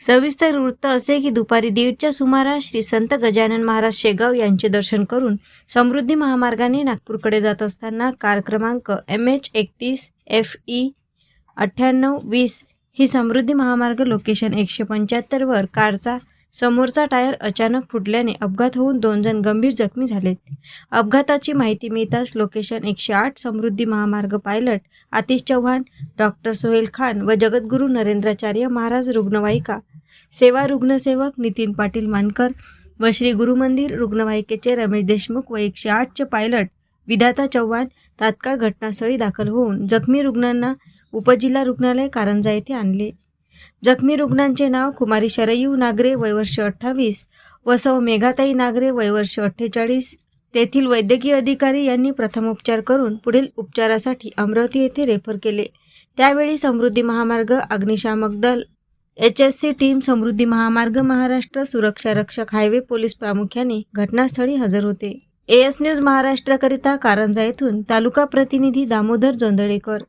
सविस्तर वृत्त असे की दुपारी दीडच्या सुमारास श्री संत गजानन महाराज शेगाव यांचे दर्शन करून समृद्धी महामार्गाने नागपूरकडे जात असताना कार क्रमांक एम एच एकतीस एफ ई अठ्ठ्याण्णव वीस ही समृद्धी महामार्ग लोकेशन एकशे पंच्याहत्तरवर कारचा समोरचा टायर अचानक फुटल्याने अपघात होऊन दोन जण गंभीर जखमी झालेत. अपघाताची माहिती मिळताच लोकेशन एकशे आठ समृद्धी महामार्ग पायलट आतिश चव्हाण डॉक्टर सोहेल खान व जगद्गुरू नरेंद्राचार्य महाराज रुग्णवाहिका सेवा रुग्णसेवक नितीन पाटील मानकर व श्री गुरुमंदिर रुग्णवाहिकेचे रमेश देशमुख व एकशे आठचे पायलट विधाता चव्हाण तात्काळ घटनास्थळी दाखल होऊन जखमी रुग्णांना उपजिल्हा रुग्णालय कारंजा येथे आणले. जखमी रुग्णांचे नाव कुमारी शरयू नागरे वयवर्ष अठ्ठावीस व सौ मेघाताई नागरे वयवर्ष अठ्ठेचाळीस. तेथील वैद्यकीय अधिकारी यांनी प्रथमोपचार करून पुढील उपचारासाठी अमरावती येथे रेफर केले. त्यावेळी समृद्धी महामार्ग अग्निशामक दल H S C team Samruddhi Mahamarg Maharashtra सुरक्षा रक्षक हायवे पोलीस प्रामुख्याने घटनास्थळी हजर होते. एएस न्यूज महाराष्ट्राकरिता कारंजा येथून तालुका प्रतिनिधी दामोदर जोंदळेकर